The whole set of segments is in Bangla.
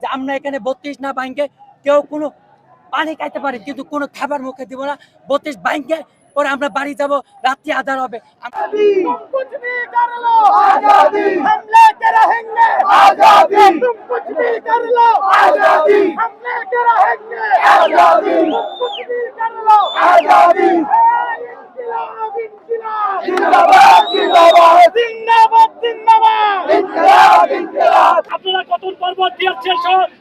যে আমরা এখানে বত্রিশ না ভাঙকে কেউ কোনো পানি খাইতে পারে কিন্তু কোনো খাবার মুখে দিব না। বত্রিশ ভাঙকে পরে আমরা বাড়ি যাব রাত্রি আধার হবে। জিন্দাবাদ জিন্দাবাদ! জিন্দাবাদ জিন্দাবাদ। আপনারা কতন পর্বত দিয়েছে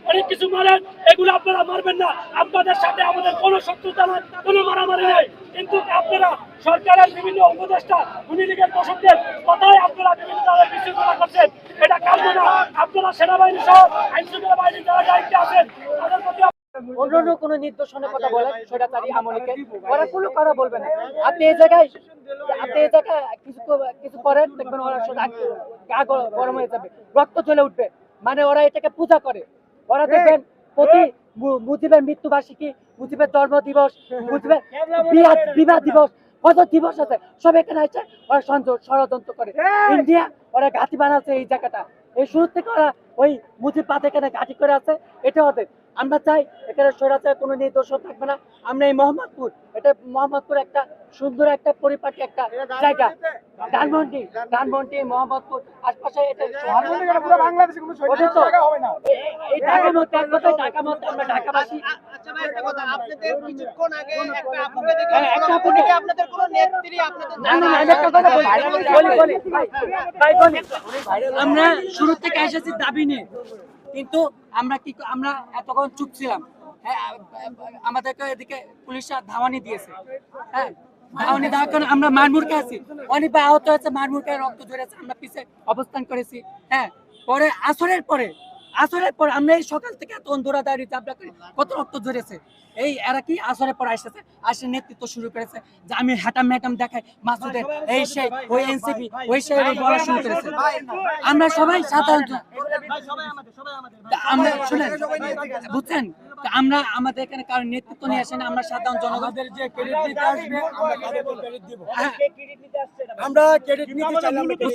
অনেক কিছু মারেন, এগুলো আপনারা মারবেন না। আপনাদের সাথে আমাদের কোন শত্রুতা নাই, কোন মারামারি নাই। কিন্তু আপনারা সরকারের বিভিন্ন উপদেষ্টা উনি লীগের দর্শকদের কথায় আপনারা বিভিন্ন তারা বিশৃঙ্খলা করছেন। এটা কাম্য না। আপনারা সেনাবাহিনী সহ আইনশৃঙ্খলা বাহিনীর যারা দায়িত্বে আছেন তাদের প্রতি অন্য অন্য কোনো নির্দেশনের কথা বলেন সেটাচারী আমলিকে ওরা কোনো কথা বলবে না। আপনি এই জায়গায় আপনি এই জায়গায় কিছু কিছু করেন দেখবেন ওরা গা গরম হয়ে যাবে রক্ত চলে উঠবে। মানে ওরা এটাকে পূজা করে। ওরা দেখবেন প্রতি মুজিবের মৃত্যুবার্ষিকী মুজিবের জন্ম দিবস মুজিবের বিবাহ দিবস কত দিবস আছে? সব এখানে আছে ওরা ষড়যন্ত্র করে। ইন্ডিয়া ওরা ঘাঁটি বানাচ্ছে এই জায়গাটা। এই শুরু থেকে ওরা ওই মুজিব পাত এখানে ঘাঁটি করে আছে এটা ওদের আমরা চাই এখানে স্বৈরাচার কোনো নিদর্শন থাকবে না। আমরা এই মোহাম্মদপুর এটা মোহাম্মদপুর একটা সুন্দর একটা পরিপাটি একটা জায়গা। ধানমন্ডি ধানমন্ডি মোহাম্মদপুর আশপাশে এটা এই- ঢাকার মধ্যে এক কথায় ঢাকার মধ্যে আমরা ঢাকাবাসী। আচ্ছা হ্যাঁ, একটা আপুকে। আপনাদের কোনো নেত্রী আপনাদের না, না, আমি একটা কথা বলি, বলি, বলি, ভাই, ভাই, বলি। আমরা শুরু থেকে এসেছি দাবি নিয়ে। কিন্তু আমরা কি আমরা এতক্ষণ চুপ ছিলাম। হ্যাঁ, আমাদেরকে এদিকে পুলিশরা ধাওয়ানি দিয়েছে। হ্যাঁ ধাওয়ানি দেওয়ার কারণে আমরা মারমুরকে আছি। অনেক আহত হয়েছে মারমুরকে রক্ত ধরেছে আমরা পিছে অবস্থান করেছি। হ্যাঁ পরে আসরের পরে আসরের পর আমরা এই সকাল থেকে এত অন্ধরা দাঁড়িয়ে চাপড়া করি কত রক্ত ঝরেছে। এই এরা কি আসরের পর আসতেছে? আসে নেতৃত্ব শুরু করেছে। যে আমি হ্যাটাম ম্যাটাম দেখাই মাসুদের এই সেই ওই এনসিপি ওই সেই বলা শুরু করেছে। আমরা সবাই সাধারণ জন- আমরা শুনেন বুঝছেন? আমরা আমাদের এখানে কারণ নেতৃত্ব নিয়ে আসেন আমরা সাধারণ জনগণদের যে ক্রেডিট দিতে আসবে আমরা দিব। আমরা ক্রেডিট নিতে চাই আমরা করে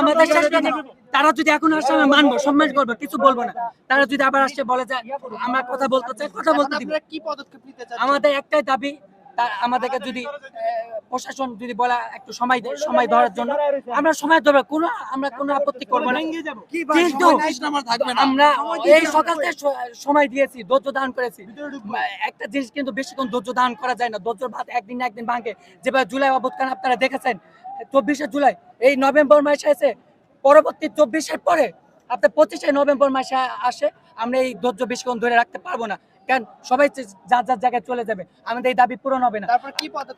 আমাদের কথা তারা যদি এখন আসে আমরা মানবো সম্মান করব কিছু বলব না। তারা যদি আবার আসছে বলে যায় আমরা কথা বলতে চাই কথা বলতে দিব। কি পদক্ষেপ নিতে চাচ্ছেন? আমাদের একটাই দাবি আমাদেরকে যদি প্রশাসন যদি বলা একটু সময় সময় ধরার জন্য আমরা সময় ধরবো কোনো আমরা কোনো আপত্তি করব না। কিন্তু আমরা এই সকাল থেকে সময় দিয়েছি। ধৈর্য ধারণ করেছি। একটা জিনিস কিন্তু বেশিক্ষণ ধৈর্য ধারণ করা যায় না। ধৈর্য ভাত একদিন না একদিন ভাঙে। যেভাবে জুলাই অবস্থান আপনারা দেখেছেন চব্বিশে জুলাই এই নভেম্বর মাসে এসে পরবর্তী চব্বিশের পরে আপনার পঁচিশে নভেম্বর মাসে আসে আমরা এই ধৈর্য বেশিক্ষণ ধরে রাখতে পারব না। কারণ সবাই যার যার জায়গায় চলে যাবে আমাদের এই দাবি পূরণ হবে না।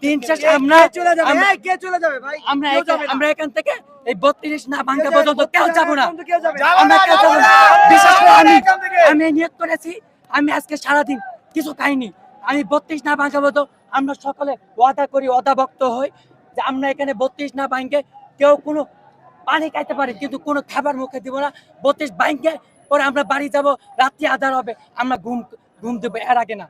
তিন আমরা চলে যাবে? এখান- থেকে এই বত্রিশ না ভাঙ্গা পর্যন্ত কেউ যাব না। কিন্তু কেউ যাবে। না। আমরা কেউ যাব না। বিশেষ করে আমি আমি নিয়োগ করেছি আমি আজকে সারাদিন কিছু খাইনি। আমি বত্রিশ না ভাঙ্গা পর্যন্ত আমরা সকলে ওয়াদা করি অদাভক্ত হই যে আমরা এখানে বত্রিশ না ভাঙ্গে কেউ কোনো পানি খাইতে পারি কিন্তু কোনো খাবার মুখে দিব না। বত্রিশ ভাঙ্গে পরে আমরা বাড়ি যাব রাত্রি আধার হবে আমরা ঘুম ঘুম দেবো এর আগে না।